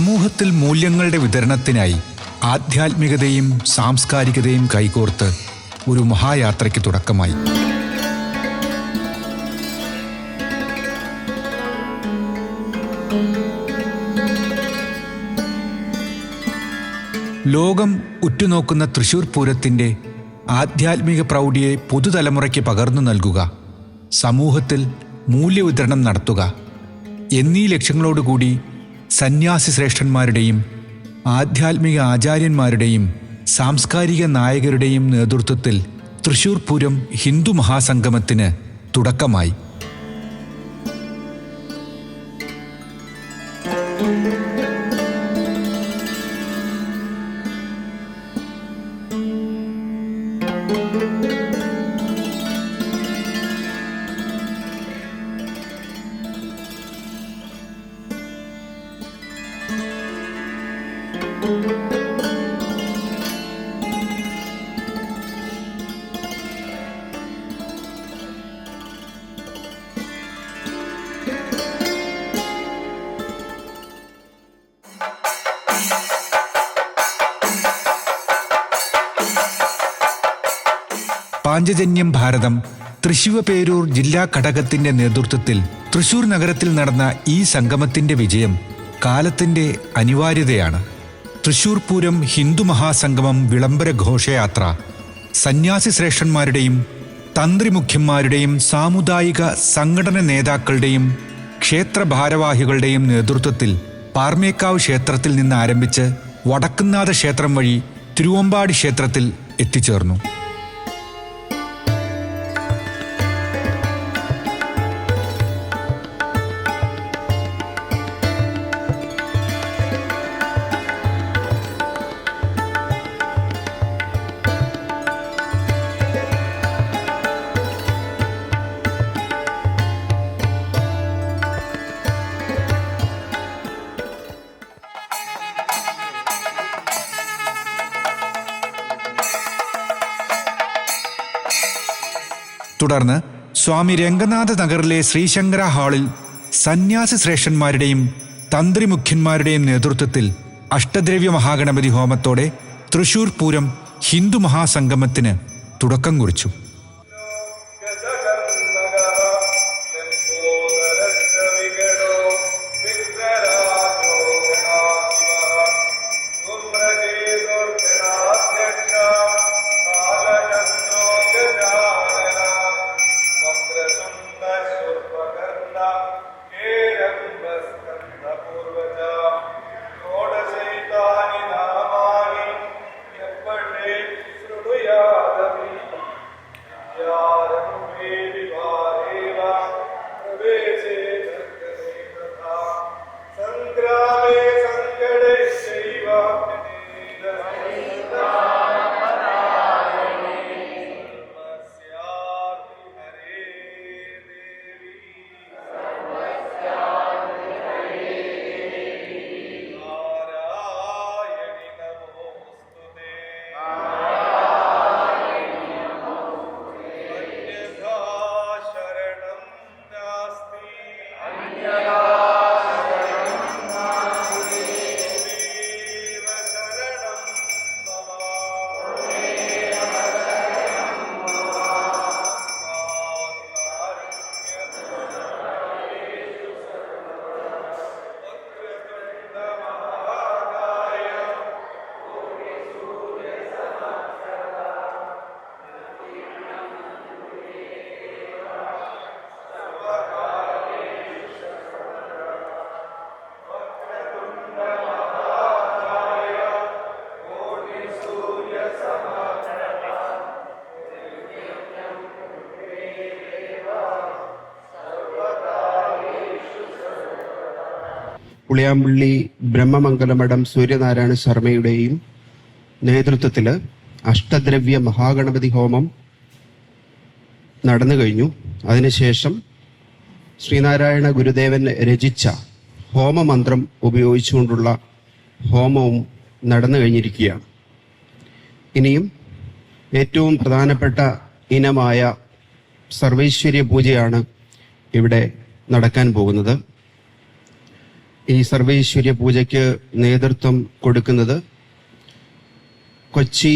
സമൂഹത്തിൽ മൂല്യങ്ങളുടെ വിതരണത്തിനായി ആധ്യാത്മികതയും സാംസ്കാരികതയും കൈകോർത്ത് ഒരു മഹായാത്രയ്ക്ക് തുടക്കമായി. ലോകം ഉറ്റുനോക്കുന്ന തൃശൂർ പൂരത്തിന്റെ ആധ്യാത്മിക പ്രൗഢിയെ പുതുതലമുറയ്ക്ക് പകർന്നു നൽകുക സമൂഹത്തിൽ മൂല്യവിതരണം നടത്തുക എന്നീ ലക്ഷ്യങ്ങളോടുകൂടി സന്യാസി ശ്രേഷ്ഠന്മാരുടെയും ആധ്യാത്മിക ആചാര്യന്മാരുടെയും സാംസ്കാരിക നായകരുടെയും നേതൃത്വത്തിൽ തൃശൂർ പൂരം ഹിന്ദു മഹാസംഗമത്തിന് തുടക്കമായി. പാഞ്ചജന്യം ഭാരതം തൃശിവപേരൂർ ജില്ലാ ഘടകത്തിന്റെ നേതൃത്വത്തിൽ തൃശൂർ നഗരത്തിൽ നടന്ന ഈ സംഗമത്തിന്റെ വിജയം കാലത്തിന്റെ അനിവാര്യതയാണ്. തൃശൂർ പൂരം ഹിന്ദു മഹാസംഗമം വിളംബര ഘോഷയാത്ര. സന്യാസി ശ്രേഷ്ഠന്മാരുടെയും തന്ത്രിമുഖ്യന്മാരുടെയും സാമുദായിക സംഘടന നേതാക്കളുടെയും ക്ഷേത്ര ഭാരവാഹികളുടെയും നേതൃത്വത്തിൽ പാർമേക്കാവ് ക്ഷേത്രത്തിൽ നിന്ന് ആരംഭിച്ച് വടക്കുന്നാഥ ക്ഷേത്രം വഴി തിരുവമ്പാടി ക്ഷേത്രത്തിൽ എത്തിച്ചേർന്നു. തുടർന്ന് സ്വാമി രംഗനാഥ നഗറിലെ ശ്രീശങ്കര ഹാളിൽ സന്യാസി ശ്രേഷ്ഠന്മാരുടെയും തന്ത്രിമുഖ്യന്മാരുടെയും നേതൃത്വത്തിൽ അഷ്ടദ്രവ്യ മഹാഗണപതി ഹോമത്തോടെ തൃശൂർ പൂരം ഹിന്ദു മഹാസംഗമത്തിന് തുടക്കം കുറിച്ചു. പുളിയാമ്പള്ളി ബ്രഹ്മമംഗലമഠം സൂര്യനാരായണ ശർമ്മയുടെയും നേതൃത്വത്തിൽ അഷ്ടദ്രവ്യ മഹാഗണപതി ഹോമം നടന്നു കഴിഞ്ഞു. അതിനുശേഷം ശ്രീനാരായണ ഗുരുദേവൻ രചിച്ച ഹോമമന്ത്രം ഉപയോഗിച്ചുകൊണ്ടുള്ള ഹോമവും നടന്നു കഴിഞ്ഞിരിക്കുകയാണ്. ഇനിയും ഏറ്റവും പ്രധാനപ്പെട്ട ഇനമായ സർവൈശ്വര്യ പൂജയാണ് ഇവിടെ നടക്കാൻ പോകുന്നത്. ഈ സർവൈശ്വര്യ പൂജയ്ക്ക് നേതൃത്വം കൊടുക്കുന്നത് കൊച്ചി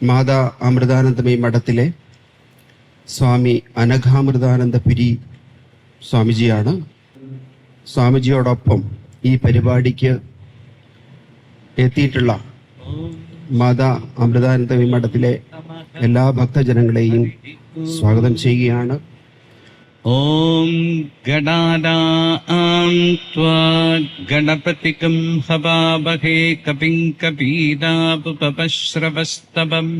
മാതാ അമൃതാനന്ദമയി മഠത്തിലെ സ്വാമി അനഘാമൃതാനന്ദപുരി സ്വാമിജിയാണ്. സ്വാമിജിയോടൊപ്പം ഈ പരിപാടിക്ക് എത്തിയിട്ടുള്ള മാതാ അമൃതാനന്ദമയി മഠത്തിലെ എല്ലാ ഭക്തജനങ്ങളെയും സ്വാഗതം ചെയ്യുകയാണ്. ॐ गणानां त्वा गणपतिकं हवामहे कपिं कपीनापुपश्रवस्तवम्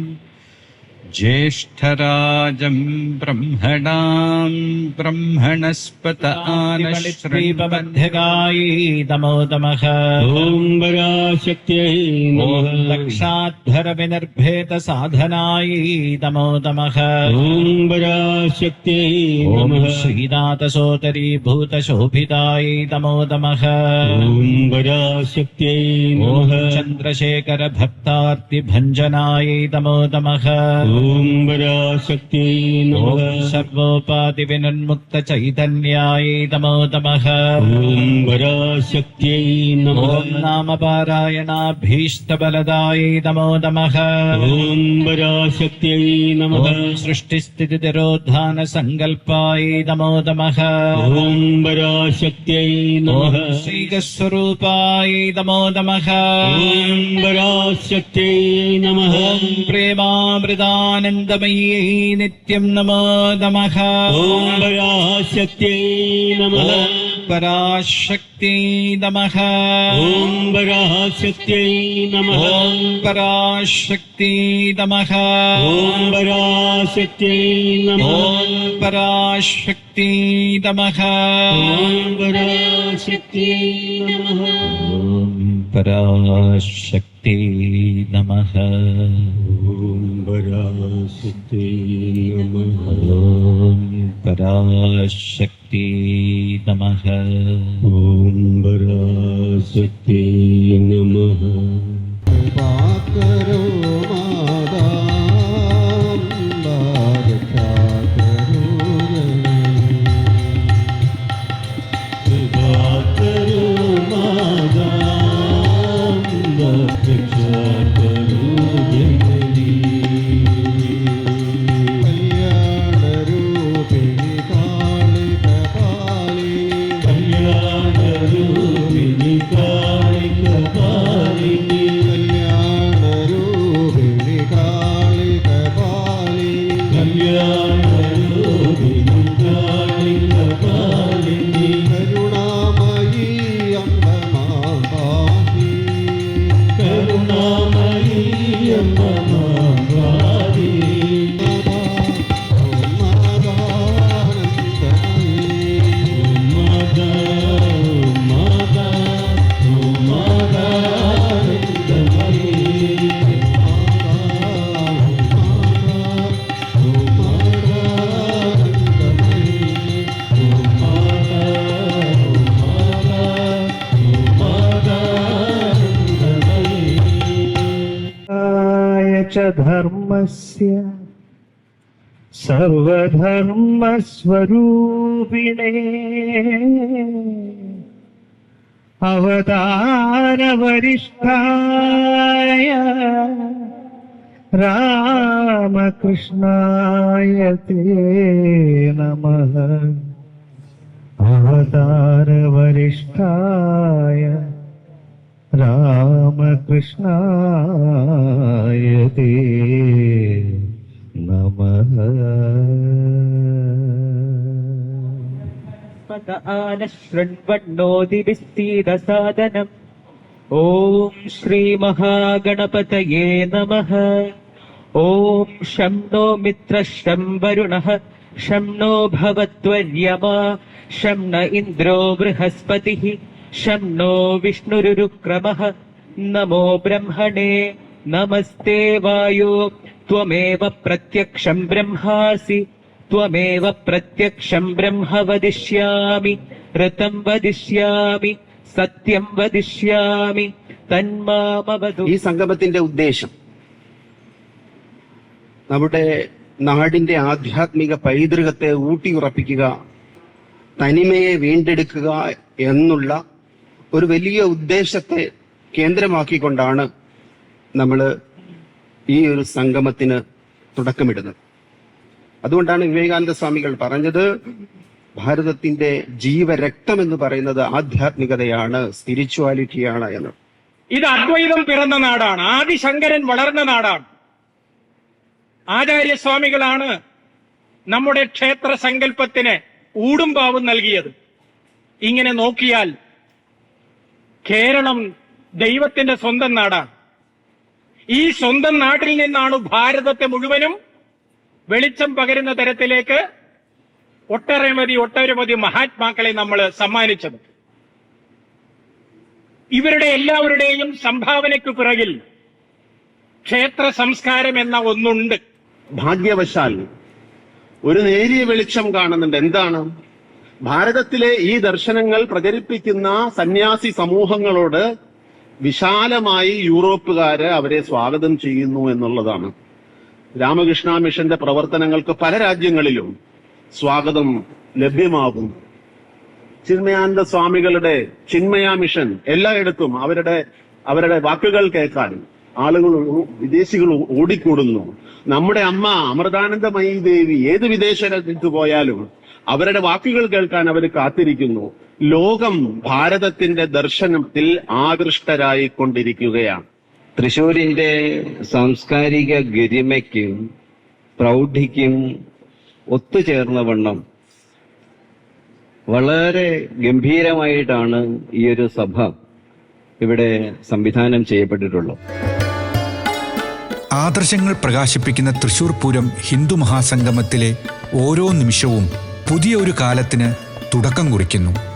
ज्येष्ठराजम् ब्रह्मणाम् ब्रह्मणस्पत आनश्रीपबध्यगायीतमोदमः ॐ बराशक्त्यै ॐ लक्षाद्धरविनिर्भेदसाधनायीतमोदमः ॐ बराशक्त्यै ॐ श्रीनाथसोदरी भूतशोभितायीतमोदमः ॐ बराशक्त्यै ॐ चन्द्रशेखरभक्तार्तिभञ्जनायैतमोदमः सर्वोपाधिविनुमुक्तचैतन्याय दमोदमः ॐक्त्यै नमो नाम। पारायणाभीष्टबलदाय दमोदमः सृष्टिस्थितिरोत्थानसङ्कल्पाय दमोदमः ॐक्त्यै नमः। ॐ वराशक्त्यै नमः श्रीकस्वरूपाय नमो। श्रीतस्वरूपाय ॐ ॐक्त्यै नमः। ॐ प्रेमामृतानन्दमय्यै नित्यं नमो नमः ॐ पराशक्त्यै नमः। ॐ पराशक्त्यै नमः। ॐ पराशक्त्यै नमः। ॐ पराशक्त्यै नमः। ॐ पराशक्त्यै नमः। ॐ पराशक्त्यै शक्ति नमः पराशक्ति नमः पराशक्ति नमः पराशक्ति नमः ॐ पराशक्ति नमः करो You. च धर्मस्य सर्वधर्मस्वरूपिणे അവതാരവരിഷ്ഠായ രാമകൃഷ്ണായ നമ. അവതാരവരിഷ്ഠായ രാമകൃഷ്ണായതേ നമ. ആനശൃൺവണ്ണോതിവിസ്തീതസാദനം ഓം ശ്രീമഹാഗണപതയേ നമ. ഓം ശം नो मित्रः शं वरुणः ശം नो भवत्वर्यमा शं न ഇന്ദ്രോ बृहस्पतिः शं नो विष्णुरुरुक्रमः नमो ब्रह्मणे नमस्ते वायो त्वमेव प्रत्यक्षं ब्रह्मासि त्वमेव प्रत्यक्षं ब्रह्म वदिष्यामि ऋतं वदिष्यामि സത്യം വദിഷ്യാമി തന്മാമവതു ഈ സംഗമത്തിന്റെ ഉദ്ദേശം നമ്മുടെ നാടിന്റെ ആധ്യാത്മിക പൈതൃകത്തെ ഊട്ടിയുറപ്പിക്കുക തനിമയെ വീണ്ടെടുക്കുക എന്നുള്ള ഒരു വലിയ ഉദ്ദേശത്തെ കേന്ദ്രമാക്കിക്കൊണ്ടാണ് നമ്മൾ ഈ ഒരു സംഗമത്തിന് തുടക്കമിടുന്നത്. അതുകൊണ്ടാണ് വിവേകാനന്ദ സ്വാമികൾ പറഞ്ഞത് ഭാരതത്തിന്റെ ജീവരക്തം എന്ന് പറയുന്നത് ആധ്യാത്മികതയാണ് സ്പിരിച്വാലിറ്റിയാണ് എന്ന്. ഇത് അദ്വൈതം പിറന്ന നാടാണ് ആദിശങ്കരൻ വളർന്ന നാടാണ്. ആചാര്യസ്വാമികളാണ് നമ്മുടെ ക്ഷേത്ര സങ്കല്പത്തിന് ഊടുംപാവും നൽകിയത്. ഇങ്ങനെ നോക്കിയാൽ കേരളം ദൈവത്തിന്റെ സ്വന്തം നാടാണ്. ഈ സ്വന്തം നാട്ടിൽ നിന്നാണ് ഭാരതത്തെ മുഴുവനും വെളിച്ചം പകരുന്ന തരത്തിലേക്ക് ഒട്ടരമതി ഒട്ടരമതി മഹാത്മാക്കളെ നമ്മൾ സമ്മാനിച്ചത്. ഇവരുടെ എല്ലാവരുടെയും സംഭാവനയ്ക്ക് പിറകിൽ ക്ഷേത്ര സംസ്കാരം എന്ന ഒന്നുണ്ട്. ഭാഗ്യവശാൽ ഒരു നേരിയ വെളിച്ചം കാണുന്നുണ്ട്. എന്താണ്? ഭാരതത്തിലെ ഈ ദർശനങ്ങൾ പ്രചരിപ്പിക്കുന്ന സന്യാസി സമൂഹങ്ങളോട് വിശാലമായി യൂറോപ്പുകാര് അവരെ സ്വാഗതം ചെയ്യുന്നു എന്നുള്ളതാണ്. രാമകൃഷ്ണ മിഷന്റെ പ്രവർത്തനങ്ങൾക്ക് പല രാജ്യങ്ങളിലും സ്വാഗതം ലഭ്യമാകും ചിന്മയാനന്ദ സ്വാമികളുടെ ചിന്മയ മിഷൻ എല്ലായിടത്തും അവരുടെ അവരുടെ വാക്കുകൾ കേൾക്കാൻ ആളുകൾ വിദേശികൾ ഓടിക്കൂടുന്നു. നമ്മുടെ അമ്മ അമൃതാനന്ദമയി ദേവി ഏത് വിദേശ രാജ്യത്ത് പോയാലും അവരുടെ വാക്കുകൾ കേൾക്കാൻ അവർ കാത്തിരിക്കുന്നു. ലോകം ഭാരതത്തിന്റെ ദർശനത്തിൽ ആകൃഷ്ടരായി കൊണ്ടിരിക്കുകയാണ് തൃശൂരിന്റെ സാംസ്കാരിക ഗരിമയ്ക്കും പ്രൗഢിക്കും ഒത്തുചേർന്ന വണ്ണം വളരെ ഗംഭീരമായിട്ടാണ് ഈ ഒരു സഭ ഇവിടെ സംവിധാനം ചെയ്യപ്പെട്ടിട്ടുള്ളത്. ആദർശങ്ങൾ പ്രകാശിപ്പിക്കുന്ന തൃശൂർ പൂരം ഹിന്ദു മഹാസംഗമത്തിലെ ഓരോ നിമിഷവും പുതിയ ഒരു കാലത്തിന് തുടക്കം കുറിക്കുന്നു.